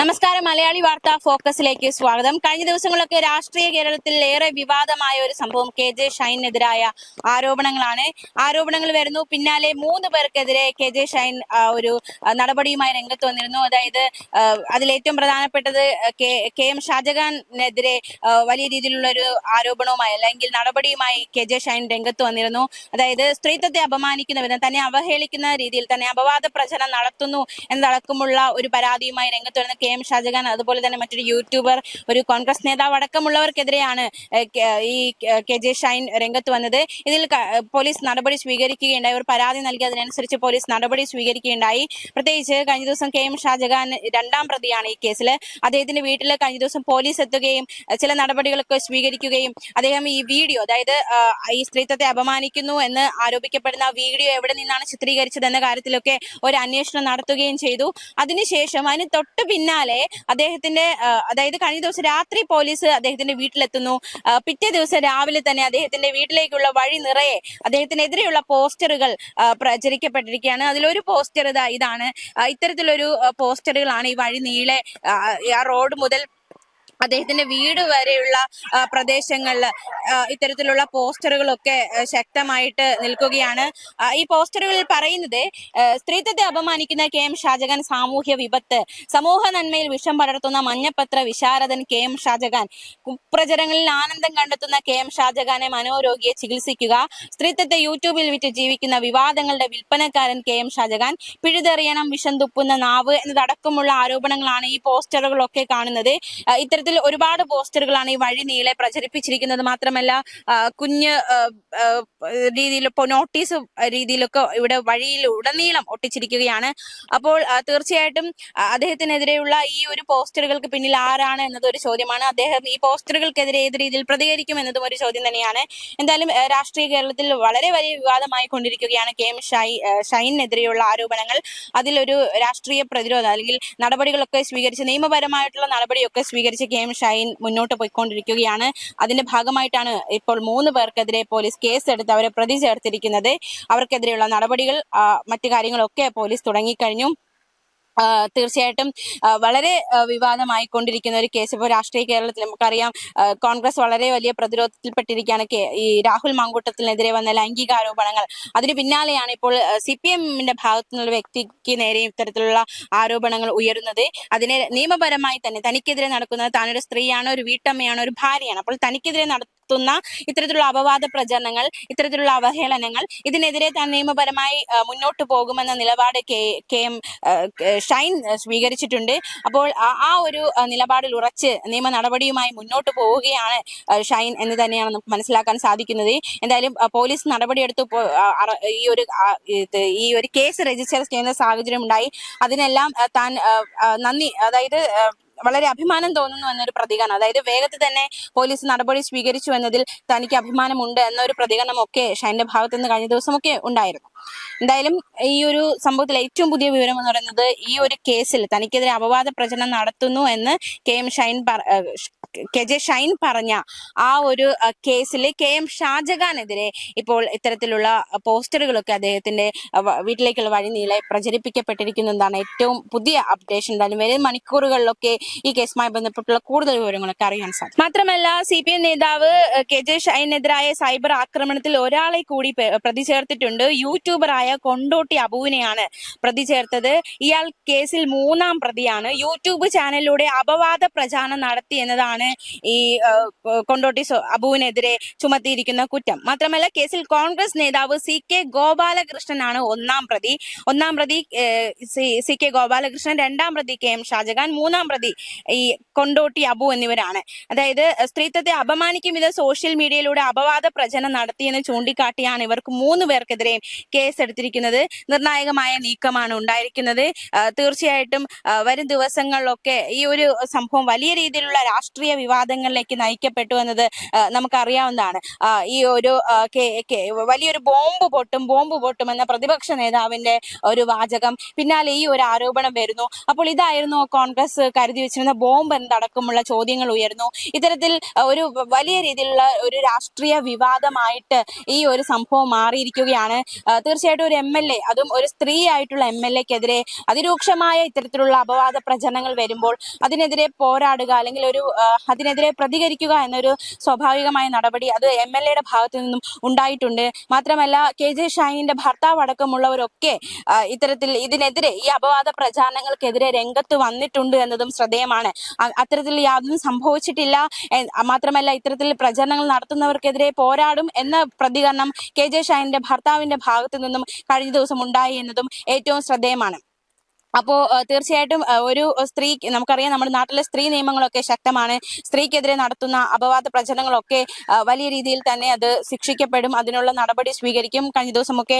നമസ്കാരം. മലയാളി വാർത്താ ഫോക്കസിലേക്ക് സ്വാഗതം. കഴിഞ്ഞ ദിവസങ്ങളൊക്കെ രാഷ്ട്രീയ കേരളത്തിൽ ഏറെ വിവാദമായ ഒരു സംഭവം കെ ജെ ഷൈനെതിരായ ആരോപണങ്ങളാണ്. ആരോപണങ്ങൾ വരുന്നു. പിന്നാലെ മൂന്ന് പേർക്കെതിരെ കെ ജെ ഷൈൻ ഒരു നടപടിയുമായി രംഗത്ത് വന്നിരുന്നു. അതായത് അതിലേറ്റവും പ്രധാനപ്പെട്ടത് കെ കെ എം ഷാജഹാനെതിരെ വലിയ രീതിയിലുള്ള ഒരു ആരോപണവുമായി അല്ലെങ്കിൽ നടപടിയുമായി കെ ജെ ഷൈൻ രംഗത്ത് വന്നിരുന്നു. അതായത് സ്ത്രീത്വത്തെ അപമാനിക്കുന്ന വിധം തന്നെ അവഹേളിക്കുന്ന രീതിയിൽ തന്നെ അപവാദ പ്രചരണം നടത്തുന്നു എന്നതടക്കമുള്ള ഒരു പരാതിയുമായി രംഗത്ത് വരുന്ന കെ എം ഷാജഹാൻ അതുപോലെ തന്നെ മറ്റൊരു യൂട്യൂബർ ഒരു കോൺഗ്രസ് നേതാവ് അടക്കമുള്ളവർക്കെതിരെയാണ് ഈ കെ- ജെ ഷൈൻ രംഗത്ത് വന്നത്. ഇതിൽ പോലീസ് നടപടി സ്വീകരിക്കുകയുണ്ടായി. ഒരു പരാതി നൽകി. അതിനനുസരിച്ച് പോലീസ് നടപടി സ്വീകരിക്കുകയുണ്ടായി. പ്രത്യേകിച്ച് കഴിഞ്ഞ ദിവസം കെ എം ഷാജഹാൻ രണ്ടാം പ്രതിയാണ് ഈ കേസിൽ അദ്ദേഹത്തിന്റെ വീട്ടിൽ കഴിഞ്ഞ ദിവസം പോലീസ് എത്തുകയും ചില നടപടികളൊക്കെ സ്വീകരിക്കുകയും അദ്ദേഹം ഈ വീഡിയോ അതായത് ഈ സ്ത്രീത്വത്തെ അപമാനിക്കുന്നു എന്ന് ആരോപിക്കപ്പെടുന്ന വീഡിയോ എവിടെ നിന്നാണ് ചിത്രീകരിച്ചത് എന്ന കാര്യത്തിലൊക്കെ ഒരു അന്വേഷണം നടത്തുകയും ചെയ്തു. അതിനുശേഷം അതിന് തൊട്ട് പിന്നാലെ അദ്ദേഹത്തിന്റെ അതായത് കഴിഞ്ഞ ദിവസം രാത്രി പോലീസ് അദ്ദേഹത്തിന്റെ വീട്ടിലെത്തുന്നു. പിറ്റേ ദിവസം രാവിലെ തന്നെ അദ്ദേഹത്തിന്റെ വീട്ടിലേക്കുള്ള വഴി നിറയെ അദ്ദേഹത്തിനെതിരെയുള്ള പോസ്റ്ററുകൾ പ്രചരിക്കപ്പെട്ടിരിക്കുകയാണ്. അതിലൊരു പോസ്റ്റർ ഇതാ ഇതാണ്. ഇത്തരത്തിലൊരു പോസ്റ്ററുകളാണ് ഈ വഴി നീളെ ആ റോഡ് മുതൽ അദ്ദേഹത്തിന്റെ വീട് വരെയുള്ള പ്രദേശങ്ങളിൽ ഇത്തരത്തിലുള്ള പോസ്റ്ററുകളൊക്കെ ശക്തമായിട്ട് നിൽക്കുകയാണ്. ഈ പോസ്റ്ററുകളിൽ പറയുന്നത് സ്ത്രീത്വത്തെ അപമാനിക്കുന്ന കെ എം ഷാജഹാൻ സാമൂഹ്യ വിപത്ത് സമൂഹ നന്മയിൽ വിഷം പടർത്തുന്ന മഞ്ഞപ്പത്ര വിശാരദൻ കെ എം ഷാജഹാൻ കുപ്രചരങ്ങളിൽ ആനന്ദം കണ്ടെത്തുന്ന കെ എം ഷാജഹാനെ മനോരോഗിയെ ചികിത്സിക്കുക സ്ത്രീത്വത്തെ യൂട്യൂബിൽ വിറ്റ് ജീവിക്കുന്ന വിവാദങ്ങളുടെ വിൽപ്പനക്കാരൻ കെ എം ഷാജഹാൻ പിഴുതെറിയണം വിഷം തുപ്പുന്ന നാവ് എന്നതടക്കമുള്ള ആരോപണങ്ങളാണ് ഈ പോസ്റ്ററുകളൊക്കെ കാണുന്നത്. ആ, ഇത്തരത്തിൽ ഒരുപാട് പോസ്റ്ററുകളാണ് ഈ വഴി നീളെ പ്രചരിപ്പിച്ചിരിക്കുന്നത്. മാത്രമല്ല കുഞ്ഞ് രീതിയിൽ നോട്ടീസ് രീതിയിലൊക്കെ ഇവിടെ വഴിയിൽ ഉടനീളം ഒട്ടിച്ചിരിക്കുകയാണ്. അപ്പോൾ തീർച്ചയായിട്ടും അദ്ദേഹത്തിനെതിരെയുള്ള ഈ ഒരു പോസ്റ്ററുകൾക്ക് പിന്നിൽ ആരാണ് എന്നത് ഒരു ചോദ്യമാണ്. അദ്ദേഹം ഈ പോസ്റ്ററുകൾക്കെതിരെ ഏത് രീതിയിൽ പ്രതികരിക്കും എന്നതും ഒരു ചോദ്യം തന്നെയാണ്. എന്തായാലും രാഷ്ട്രീയ കേരളത്തിൽ വളരെ വലിയ വിവാദമായി കൊണ്ടിരിക്കുകയാണ് കെ എം ഷൈ ഷൈനെതിരെയുള്ള ആരോപണങ്ങൾ. അതിലൊരു രാഷ്ട്രീയ പ്രതിരോധം അല്ലെങ്കിൽ നടപടികളൊക്കെ സ്വീകരിച്ച് നിയമപരമായിട്ടുള്ള നടപടിയൊക്കെ സ്വീകരിച്ച് കെ ഷൈൻ മുന്നോട്ട് പോയിക്കൊണ്ടിരിക്കുകയാണ്. അതിന്റെ ഭാഗമായിട്ടാണ് ഇപ്പോൾ മൂന്ന് പേർക്കെതിരെ പോലീസ് കേസ് എടുത്ത് അവരെ പ്രതി ചേർത്തിരിക്കുന്നത്. അവർക്കെതിരെയുള്ള നടപടികൾ മറ്റു കാര്യങ്ങളൊക്കെ പോലീസ് തുടങ്ങിക്കഴിഞ്ഞു. തീർച്ചയായിട്ടും വളരെ വിവാദമായിക്കൊണ്ടിരിക്കുന്ന വിവാദമായി കൊണ്ടിരിക്കുന്ന ഒരു കേസ്. ഇപ്പോൾ രാഷ്ട്രീയ കേരളത്തിൽ നമുക്കറിയാം കോൺഗ്രസ് വളരെ വലിയ പ്രതിരോധത്തിൽപ്പെട്ടിരിക്കുകയാണ്. ഈ രാഹുൽ മാങ്കൂട്ടത്തിനെതിരെ വന്ന ലൈംഗിക ആരോപണങ്ങൾ അതിന് പിന്നാലെയാണ് ഇപ്പോൾ സി പി എമ്മിന്റെ ഭാഗത്തു നിന്നുള്ള വ്യക്തിക്ക് നേരെ ഇത്തരത്തിലുള്ള ആരോപണങ്ങൾ ഉയരുന്നത്. അതിനെ നിയമപരമായി തന്നെ തനിക്കെതിരെ നടക്കുന്നത് താനൊരു സ്ത്രീയാണ് ഒരു വീട്ടമ്മയാണ് ഒരു ഭാര്യയാണ്. അപ്പോൾ തനിക്കെതിരെ നടത്തുന്ന ഇത്തരത്തിലുള്ള അപവാദ പ്രചരണങ്ങൾ ഇത്തരത്തിലുള്ള അവഹേളനങ്ങൾ ഇതിനെതിരെ താൻ നിയമപരമായി മുന്നോട്ട് പോകുമെന്ന നിലപാട് കെ കെ എം ഷൈൻ സ്വീകരിച്ചിട്ടുണ്ട്. അപ്പോൾ ആ- ഒരു നിലപാടിൽ ഉറച്ച് നിയമ നടപടിയുമായി മുന്നോട്ട് പോവുകയാണ് ഷൈൻ എന്ന് തന്നെയാണ് നമുക്ക് മനസ്സിലാക്കാൻ സാധിക്കുന്നത്. എന്തായാലും പോലീസ് നടപടിയെടുത്ത് ഈ ഒരു ഈ ഒരു കേസ് രജിസ്റ്റർ ചെയ്യുന്ന സാഹചര്യം ഉണ്ടായി അതിനെല്ലാം താൻ നന്ദി അതായത് വളരെ അഭിമാനം തോന്നുന്നു എന്നൊരു പ്രതികരണം. അതായത് വേഗത്തിൽ തന്നെ പോലീസ് നടപടി സ്വീകരിച്ചു എന്നതിൽ തനിക്ക് അഭിമാനമുണ്ട് എന്നൊരു പ്രതികരണമൊക്കെ ഷൈന്റെ ഭാഗത്തുനിന്ന് കഴിഞ്ഞ ദിവസമൊക്കെ ഉണ്ടായിരുന്നു. എന്തായാലും ഈ ഒരു സംഭവത്തിൽ ഏറ്റവും പുതിയ വിവരം എന്ന് പറയുന്നത് ഈ ഒരു കേസിൽ തനിക്കെതിരെ അപവാദ പ്രചരണം നടത്തുന്നു എന്ന് K M Shine K J Shine പറഞ്ഞ ആ ഒരു കേസിൽ കെ എം ഷാജഹാനെതിരെ ഇപ്പോൾ ഇത്തരത്തിലുള്ള പോസ്റ്ററുകളൊക്കെ അദ്ദേഹത്തിന്റെ വീട്ടിലേക്കുള്ള വഴി നീളെ പ്രചരിപ്പിക്കപ്പെട്ടിരിക്കുന്നതാണ് ഏറ്റവും പുതിയ അപ്ഡേഷൻ. എന്തായാലും വരും മണിക്കൂറുകളിലൊക്കെ ഈ കേസുമായി ബന്ധപ്പെട്ടുള്ള കൂടുതൽ വിവരങ്ങളൊക്കെ അറിയാൻ സാധിക്കും. മാത്രമല്ല സി പി എം നേതാവ് കെ ജെ ഷൈനെതിരായ സൈബർ ആക്രമണത്തിൽ ഒരാളെ കൂടി പ്രതി ചേർത്തിട്ടുണ്ട് യൂട്യൂബറായ കൊണ്ടോട്ടി അബുവിനെയാണ് പ്രതി ചേർത്തത്. ഇയാൾ കേസിൽ മൂന്നാം പ്രതിയാണ്. യൂട്യൂബ് ചാനലിലൂടെ അപവാദ പ്രചാരണം നടത്തി എന്നതാണ് ഈ കൊണ്ടോട്ടി അബുവിനെതിരെ ചുമത്തിയിരിക്കുന്ന കുറ്റം. മാത്രമല്ല കേസിൽ കോൺഗ്രസ് നേതാവ് സി കെ ഗോപാലകൃഷ്ണനാണ് ഒന്നാം പ്രതി. ഒന്നാം പ്രതി സി കെ ഗോപാലകൃഷ്ണൻ രണ്ടാം പ്രതി കെ എം ഷാജഹാൻ മൂന്നാം പ്രതി ഈ കൊണ്ടോട്ടി അബു എന്നിവരാണ്. അതായത് സ്ത്രീത്വത്തെ അപമാനിക്കും വിധം സോഷ്യൽ മീഡിയയിലൂടെ അപവാദ പ്രചരണം നടത്തിയെന്ന് ചൂണ്ടിക്കാട്ടിയാണ് ഇവർക്ക് മൂന്ന് പേർക്കെതിരെയും കേസെടുത്തിരിക്കുന്നത് നിർണായകമായ നീക്കമാണ് ഉണ്ടായിരിക്കുന്നത്. തീർച്ചയായിട്ടും വരും ദിവസങ്ങളിലൊക്കെ ഈ ഒരു സംഭവം വലിയ രീതിയിലുള്ള രാഷ്ട്രീയ വിവാദങ്ങളിലേക്ക് നയിക്കപ്പെട്ടു എന്നത് നമുക്കറിയാവുന്നതാണ്. ഈ ഒരു വലിയൊരു ബോംബ് പൊട്ടും ബോംബ് പൊട്ടും എന്ന പ്രതിപക്ഷ നേതാവിന്റെ ഒരു വാചകം പിന്നാലെ ഈ ഒരു ആരോപണം വരുന്നു. അപ്പോൾ ഇതായിരുന്നു കോൺഗ്രസ് കരുതി വെച്ചിരുന്ന ബോംബ് എന്നടക്കമുള്ള ചോദ്യങ്ങൾ ഉയർന്നു ഇത്തരത്തിൽ ഒരു വലിയ രീതിയിലുള്ള ഒരു രാഷ്ട്രീയ വിവാദമായിട്ട് ഈ ഒരു സംഭവം മാറിയിരിക്കുകയാണ്. തീർച്ചയായിട്ടും ഒരു എം എൽ എ അതും ഒരു സ്ത്രീ ആയിട്ടുള്ള എം എൽ എക്കെതിരെ അതിരൂക്ഷമായ ഇത്തരത്തിലുള്ള അപവാദ പ്രചരണങ്ങൾ വരുമ്പോൾ അതിനെതിരെ പോരാടുക അല്ലെങ്കിൽ ഒരു അതിനെതിരെ പ്രതികരിക്കുക എന്നൊരു സ്വാഭാവികമായ നടപടി അത് എം എൽ എയുടെ ഭാഗത്തു നിന്നും ഉണ്ടായിട്ടുണ്ട്. മാത്രമല്ല കെ ജെ ഷൈനിന്റെ ഭർത്താവ് അടക്കമുള്ളവരൊക്കെ ഇത്തരത്തിൽ ഇതിനെതിരെ ഈ അപവാദ പ്രചാരണങ്ങൾക്കെതിരെ രംഗത്ത് വന്നിട്ടുണ്ട് എന്നതും ശ്രദ്ധേയമാണ്. അത്തരത്തിൽ യാതൊന്നും സംഭവിച്ചിട്ടില്ല. മാത്രമല്ല ഇത്തരത്തിൽ പ്രചരണങ്ങൾ നടത്തുന്നവർക്കെതിരെ പോരാടും എന്ന പ്രതികരണം കെ ജെ ഷൈനിന്റെ ഭർത്താവിന്റെ ഭാഗത്തു നിന്നും കഴിഞ്ഞ ദിവസം ഉണ്ടായി എന്നതും ഏറ്റവും ശ്രദ്ധേയമാണ്. അപ്പോ തീർച്ചയായിട്ടും ഒരു സ്ത്രീ നമുക്കറിയാം നമ്മുടെ നാട്ടിലെ സ്ത്രീ നിയമങ്ങളൊക്കെ ശക്തമാണ്. സ്ത്രീക്കെതിരെ നടത്തുന്ന അപവാദ പ്രചരണങ്ങളൊക്കെ വലിയ രീതിയിൽ തന്നെ അത് ശിക്ഷിക്കപ്പെടും. അതിനുള്ള നടപടി സ്വീകരിക്കും. കഴിഞ്ഞ ദിവസമൊക്കെ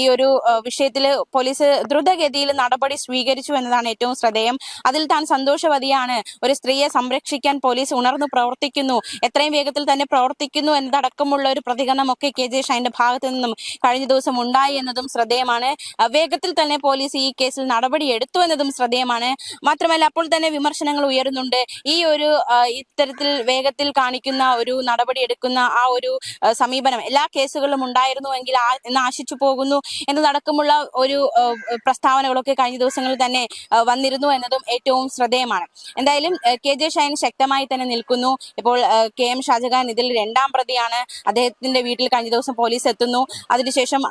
ഈ ഒരു വിഷയത്തിൽ പോലീസ് ദ്രുതഗതിയിൽ നടപടി സ്വീകരിച്ചു എന്നതാണ് ഏറ്റവും ശ്രദ്ധേയം. അതിൽ താൻ സന്തോഷവതിയാണ്. ഒരു സ്ത്രീയെ സംരക്ഷിക്കാൻ പോലീസ് ഉണർന്നു പ്രവർത്തിക്കുന്നു. എത്രയും വേഗത്തിൽ തന്നെ പ്രവർത്തിക്കുന്നു എന്നതടക്കമുള്ള ഒരു പ്രതികരണമൊക്കെ കെ ജെ ഷൈന്റെ ഭാഗത്തു നിന്നും കഴിഞ്ഞ ദിവസം ഉണ്ടായി എന്നതും ശ്രദ്ധേയമാണ്. വേഗത്തിൽ തന്നെ പോലീസ് ഈ കേസിൽ നടപടി എടുത്തു എന്നതും ശ്രദ്ധേയമാണ്. മാത്രമല്ല അപ്പോൾ തന്നെ വിമർശനങ്ങൾ ഉയരുന്നുണ്ട്. ഈ ഒരു ഇത്തരത്തിൽ വേഗത്തിൽ കാണിക്കുന്ന ഒരു നടപടി എടുക്കുന്ന ആ ഒരു സമീപനം എല്ലാ കേസുകളിലും ഉണ്ടായിരുന്നുവെങ്കിൽ എന്ന് ആശിച്ചു പോകുന്നു എന്നതടക്കമുള്ള ഒരു പ്രസ്താവനകളൊക്കെ കഴിഞ്ഞ ദിവസങ്ങളിൽ തന്നെ വന്നിരുന്നു എന്നതും ഏറ്റവും ശ്രദ്ധേയമാണ്. എന്തായാലും കെ ജെ ഷൈൻ ശക്തമായി തന്നെ നിൽക്കുന്നു. ഇപ്പോൾ കെ എം ഷാജഹാൻ ഇതിൽ രണ്ടാം പ്രതിയാണ്. അദ്ദേഹത്തിന്റെ വീട്ടിൽ കഴിഞ്ഞ ദിവസം പോലീസ് എത്തുന്നു. അതിനുശേഷം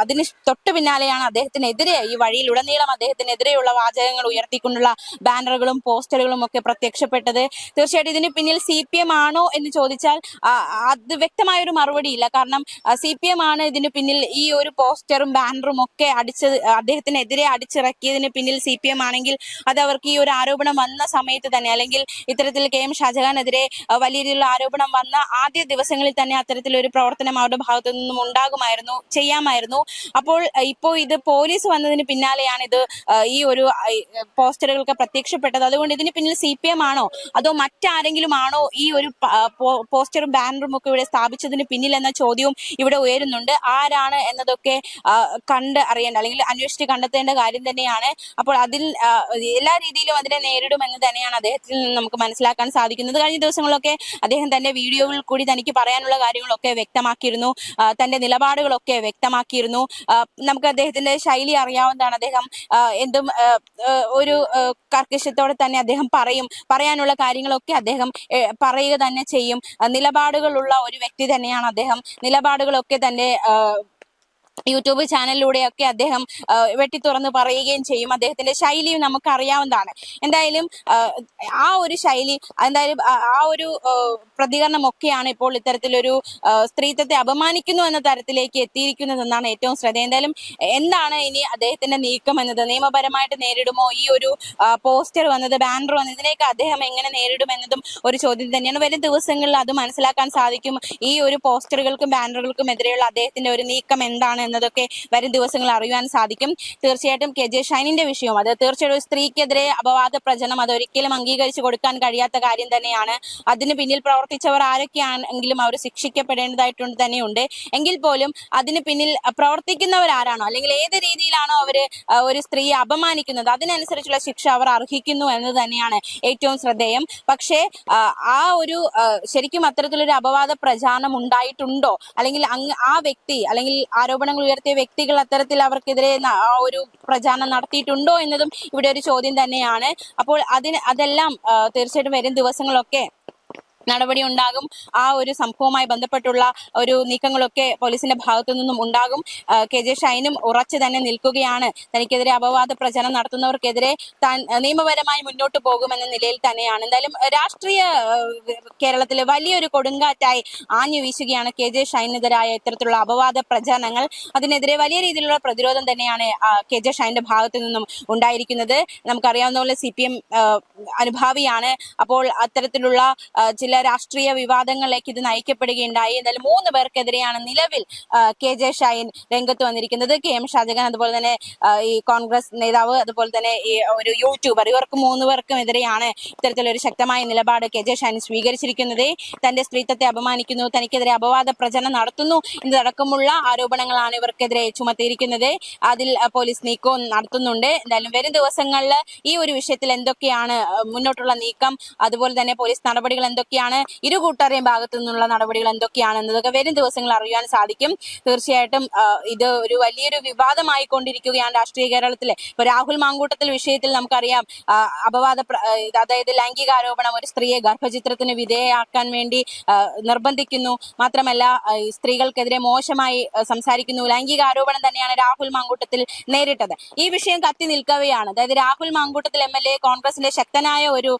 അതിന് തൊട്ടു പിന്നാലെയാണ് അദ്ദേഹത്തിനെതിരെ ഈ വഴിയിലുടനീളം അദ്ദേഹത്തിനെതിരെയുള്ള വാചകങ്ങൾ ഉയർത്തിക്കൊണ്ടുള്ള ബാനറുകളും പോസ്റ്ററുകളും ഒക്കെ പ്രത്യക്ഷപ്പെട്ടത്. തീർച്ചയായിട്ടും ഇതിന് പിന്നിൽ സി പി എം ആണോ എന്ന് ചോദിച്ചാൽ അത് വ്യക്തമായ ഒരു മറുപടി ഇല്ല കാരണം സി പി എം ആണ് ഇതിന് പിന്നിൽ ഈ ഒരു പോസ്റ്ററും ബാനറും ഒക്കെ അടിച്ചത് അദ്ദേഹത്തിനെതിരെ അടിച്ചിറക്കിയതിന് പിന്നിൽ സി പി എം ആണെങ്കിൽ അത് അവർക്ക് ഈ ഒരു ആരോപണം വന്ന സമയത്ത് തന്നെ അല്ലെങ്കിൽ ഇത്തരത്തിൽ കെ എം ഷാജഹാനെതിരെ വലിയ രീതിയിലുള്ള ആരോപണം വന്ന ആദ്യ ദിവസങ്ങളിൽ തന്നെ അത്തരത്തിലൊരു പ്രവർത്തനം അവരുടെ ഭാഗത്തു നിന്നും ഉണ്ടാകുമായിരുന്നു ചെയ്യാമായിരുന്നു. അപ്പോൾ ഇപ്പോൾ ഇപ്പോ ഇത് പോലീസ് വന്നതിന് പിന്നാലെയാണ് ഇത് ഈ ഒരു പോസ്റ്ററുകൾക്ക് പ്രത്യക്ഷപ്പെട്ടത്. അതുകൊണ്ട് ഇതിന് പിന്നിൽ സി പി എം ആണോ? അതോ മറ്റാരെങ്കിലും ആണോ ഈ ഒരു പോസ്റ്ററും ബാനറും ഒക്കെ ഇവിടെ സ്ഥാപിച്ചതിന് പിന്നിൽ എന്ന ചോദ്യവും ഇവിടെ ഉയരുന്നുണ്ട്. ആരാണ് എന്നതൊക്കെ കണ്ട് അറിയേണ്ട അല്ലെങ്കിൽ അന്വേഷിച്ച് കണ്ടെത്തേണ്ട കാര്യം തന്നെയാണ്. അപ്പോൾ അതിൽ എല്ലാ രീതിയിലും അതിനെ നേരിടുമെന്ന് തന്നെയാണ് അദ്ദേഹത്തിൽ നിന്ന് നമുക്ക് മനസ്സിലാക്കാൻ സാധിക്കുന്നത്. കഴിഞ്ഞ ദിവസങ്ങളൊക്കെ അദ്ദേഹം തന്റെ വീഡിയോയിൽ കൂടി തനിക്ക് പറയാനുള്ള കാര്യങ്ങളൊക്കെ വ്യക്തമാക്കിയിരുന്നു. തന്റെ നിലപാടുകളൊക്കെ വ്യക്തമാക്കിയിരുന്നു. നമുക്ക് അദ്ദേഹത്തിന്റെ ശൈലി അറിയാവുന്നതാണ്. അദ്ദേഹം ആ, ഒരു കർക്കശത്തോടെ തന്നെ അദ്ദേഹം പറയും പറയാനുള്ള കാര്യങ്ങളൊക്കെ അദ്ദേഹം പറയുക തന്നെ ചെയ്യും. നിലപാടുകളുള്ള ഒരു വ്യക്തി തന്നെയാണ് അദ്ദേഹം. നിലപാടുകളൊക്കെ തന്നെ യൂട്യൂബ് ചാനലിലൂടെയൊക്കെ അദ്ദേഹം വെട്ടി തുറന്ന് പറയുകയും ചെയ്യും. അദ്ദേഹത്തിന്റെ ശൈലിയും നമുക്ക് അറിയാവുന്നതാണ് എന്തായാലും ആ, ഒരു ശൈലി എന്തായാലും ആ ഒരു പ്രതികരണമൊക്കെയാണ് ഇപ്പോൾ ഇത്തരത്തിലൊരു സ്ത്രീത്വത്തെ അപമാനിക്കുന്നു എന്ന തരത്തിലേക്ക് എത്തിയിരിക്കുന്നതെന്നാണ് ഏറ്റവും ശ്രദ്ധ എന്തായാലും എന്താണ് ഇനി അദ്ദേഹത്തിന്റെ നീക്കം എന്നത്? നിയമപരമായിട്ട് നേരിടുമോ? ഈ ഒരു പോസ്റ്റർ വന്നത് ബാനർ വന്നത് ഇതിനെയൊക്കെ അദ്ദേഹം എങ്ങനെ നേരിടും എന്നതും ഒരു ചോദ്യം തന്നെയാണ്. വരും ദിവസങ്ങളിൽ അത് മനസ്സിലാക്കാൻ സാധിക്കും. ഈ ഒരു പോസ്റ്ററുകൾക്കും ബാനറുകൾക്കും എതിരെയുള്ള അദ്ദേഹത്തിന്റെ ഒരു നീക്കം എന്താണ് എന്നതൊക്കെ വരും ദിവസങ്ങളിൽ അറിയുവാൻ സാധിക്കും. തീർച്ചയായിട്ടും കെ ജെ ഷൈനിന്റെ വിഷയവും അത് തീർച്ചയായിട്ടും സ്ത്രീക്കെതിരെ അപവാദ പ്രചരണം അത് ഒരിക്കലും അംഗീകരിച്ചു കൊടുക്കാൻ കഴിയാത്ത കാര്യം തന്നെയാണ്. അതിന് പിന്നിൽ പ്രവർത്തിച്ചവർ ആരൊക്കെയാണെങ്കിലും അവർ ശിക്ഷിക്കപ്പെടേണ്ടതായിട്ടുണ്ട് തന്നെയുണ്ട്. എങ്കിൽ പോലും അതിന് പിന്നിൽ പ്രവർത്തിക്കുന്നവരാരാണോ? അല്ലെങ്കിൽ ഏത് രീതിയിലാണോ അവർ ഒരു സ്ത്രീയെ അപമാനിക്കുന്നത്? അതിനനുസരിച്ചുള്ള ശിക്ഷ അവർ അർഹിക്കുന്നു എന്ന് തന്നെയാണ് ഏറ്റവും ശ്രദ്ധേയം. പക്ഷേ ആ, ഒരു ശരിക്കും അത്തരത്തിലൊരു അപവാദ പ്രചാരണം ഉണ്ടായിട്ടുണ്ടോ? അല്ലെങ്കിൽ ആ വ്യക്തി അല്ലെങ്കിൽ ആരോപണങ്ങൾ ഉയർത്തിയ വ്യക്തികൾ അത്തരത്തിൽ അവർക്കെതിരെ ആ ഒരു പ്രചാരണം നടത്തിയിട്ടുണ്ടോ എന്നതും ഇവിടെ ഒരു ചോദ്യം തന്നെയാണ്. അപ്പോൾ അതിന് അതെല്ലാം തീർച്ചയായിട്ടും വരും ദിവസങ്ങളൊക്കെ. നടപടി ഉണ്ടാകും. ആ ഒരു സംഭവവുമായി ബന്ധപ്പെട്ടുള്ള ഒരു നീക്കങ്ങളൊക്കെ പോലീസിന്റെ ഭാഗത്തു നിന്നും ഉണ്ടാകും. കെ ജെ ഷൈനും ഉറച്ചു തന്നെ നിൽക്കുകയാണ്. തനിക്കെതിരെ അപവാദ പ്രചരണം നടത്തുന്നവർക്കെതിരെ താൻ നിയമപരമായി മുന്നോട്ട് പോകുമെന്ന നിലയിൽ തന്നെയാണ്. എന്തായാലും രാഷ്ട്രീയ കേരളത്തിലെ വലിയൊരു കൊടുങ്കാറ്റായി ആഞ്ഞു വീശുകയാണ് കെ ജെ ഷൈനെതിരായ ഇത്തരത്തിലുള്ള അപവാദ പ്രചരണങ്ങൾ. അതിനെതിരെ വലിയ രീതിയിലുള്ള പ്രതിരോധം തന്നെയാണ് കെ ജെ ഷൈന്റെ ഭാഗത്തു നിന്നും ഉണ്ടായിരിക്കുന്നത്. നമുക്കറിയാവുന്ന പോലെ സി പി എം അനുഭാവിയാണ്. അപ്പോൾ അത്തരത്തിലുള്ള ആ, ചില രാഷ്ട്രീയ വിവാദങ്ങളിലേക്ക് ഇത് നയിക്കപ്പെടുകയുണ്ടായി. എന്തായാലും മൂന്ന് പേർക്കെതിരെയാണ് നിലവിൽ കെ ജെ ഷൈൻ രംഗത്ത് വന്നിരിക്കുന്നത്. കെ എം ഷാജഹാൻ അതുപോലെ തന്നെ ഈ കോൺഗ്രസ് നേതാവ് അതുപോലെ തന്നെ ഈ ഒരു യൂട്യൂബർ. ഇവർക്ക് മൂന്ന് പേർക്കും എതിരെയാണ് ഇത്തരത്തിലൊരു ശക്തമായ നിലപാട് കെ ജെ ഷൈൻ സ്വീകരിച്ചിരിക്കുന്നത്. തന്റെ സ്ത്രീത്വത്തെ അപമാനിക്കുന്നു തനിക്കെതിരെ അപവാദ പ്രചരണം നടത്തുന്നു എന്നതടക്കമുള്ള ആരോപണങ്ങളാണ് ഇവർക്കെതിരെ ചുമത്തിയിരിക്കുന്നത്. അതിൽ പോലീസ് നീക്കവും നടത്തുന്നുണ്ട്. എന്തായാലും വരും ദിവസങ്ങളിൽ ഈ ഒരു വിഷയത്തിൽ എന്തൊക്കെയാണ് മുന്നോട്ടുള്ള നീക്കം അതുപോലെ തന്നെ പോലീസ് നടപടികൾ എന്തൊക്കെയാണ് എന്തൊക്കെയാണ് ഇരു കൂട്ടരെയും ഭാഗത്തു നിന്നുള്ള നടപടികൾ എന്തൊക്കെയാണ് എന്നതൊക്കെ വരും ദിവസങ്ങൾ അറിയാൻ സാധിക്കും. തീർച്ചയായിട്ടും ഇത് ഒരു വലിയൊരു വിവാദമായി കൊണ്ടിരിക്കുകയാണ് രാഷ്ട്രീയ കേരളത്തിലെ. ഇപ്പൊ രാഹുൽ മാങ്കൂട്ടത്തിൽ വിഷയത്തിൽ നമുക്കറിയാം അപവാദ അതായത് ലൈംഗികാരോപണം ഒരു സ്ത്രീയെ ഗർഭചിത്രത്തിന് വിധേയയാക്കാൻ വേണ്ടി നിർബന്ധിക്കുന്നു. മാത്രമല്ല സ്ത്രീകൾക്കെതിരെ മോശമായി സംസാരിക്കുന്നു. ലൈംഗിക ആരോപണം തന്നെയാണ് രാഹുൽ മാങ്കൂട്ടത്തിൽ നേരിട്ടത്. ഈ വിഷയം കത്തി നിൽക്കവെയാണ്. അതായത് Rahul Mankoottathil M L A കോൺഗ്രസിന്റെ ശക്തനായ ഒരു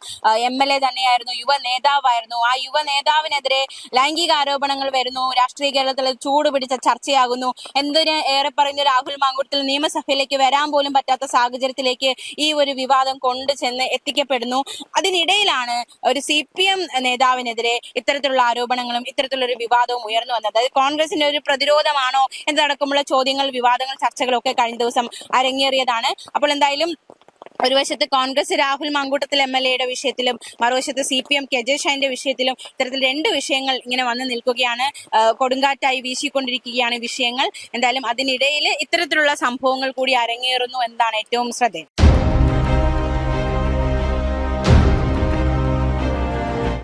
എം എൽ എ തന്നെയായിരുന്നു യുവ നേതാവായിരുന്നു ആ യുവ നേതാവിനെതിരെ ലൈംഗിക ആരോപണങ്ങൾ വരുന്നു. രാഷ്ട്രീയ കേരളത്തിൽ ചൂട് പിടിച്ച ചർച്ചയാകുന്നു. എന്തിന് ഏറെ പറയുന്ന രാഹുൽ മാങ്കൂട്ടത്തിൽ നിയമസഭയിലേക്ക് വരാൻ പോലും പറ്റാത്ത സാഹചര്യത്തിലേക്ക് ഈ ഒരു വിവാദം കൊണ്ടു ചെന്ന് എത്തിക്കപ്പെടുന്നു. അതിനിടയിലാണ് ഒരു സി പി എം നേതാവിനെതിരെ ഇത്തരത്തിലുള്ള ആരോപണങ്ങളും ഇത്തരത്തിലുള്ള ഒരു വിവാദവും ഉയർന്നു വന്നത്. അതായത് കോൺഗ്രസിന്റെ ഒരു പ്രതിരോധമാണോ എന്നതടക്കമുള്ള ചോദ്യങ്ങൾ വിവാദങ്ങൾ ചർച്ചകളൊക്കെ കഴിഞ്ഞ ദിവസം അരങ്ങേറിയതാണ്. അപ്പോൾ എന്തായാലും ഒരു വശത്ത് കോൺഗ്രസ് രാഹുൽ മാങ്കൂട്ടത്തിൽ എം എൽ എയുടെ വിഷയത്തിലും മറുവശത്ത് C P M K J ഷാന്റെ വിഷയത്തിലും ഇത്തരത്തിൽ രണ്ട് വിഷയങ്ങൾ ഇങ്ങനെ വന്നു നിൽക്കുകയാണ്. കൊടുങ്കാറ്റായി വീശിക്കൊണ്ടിരിക്കുകയാണ് വിഷയങ്ങൾ. എന്തായാലും അതിനിടയിൽ ഇത്തരത്തിലുള്ള സംഭവങ്ങൾ കൂടി അരങ്ങേറുന്നു എന്നതാണ് ഏറ്റവും ശ്രദ്ധേയം.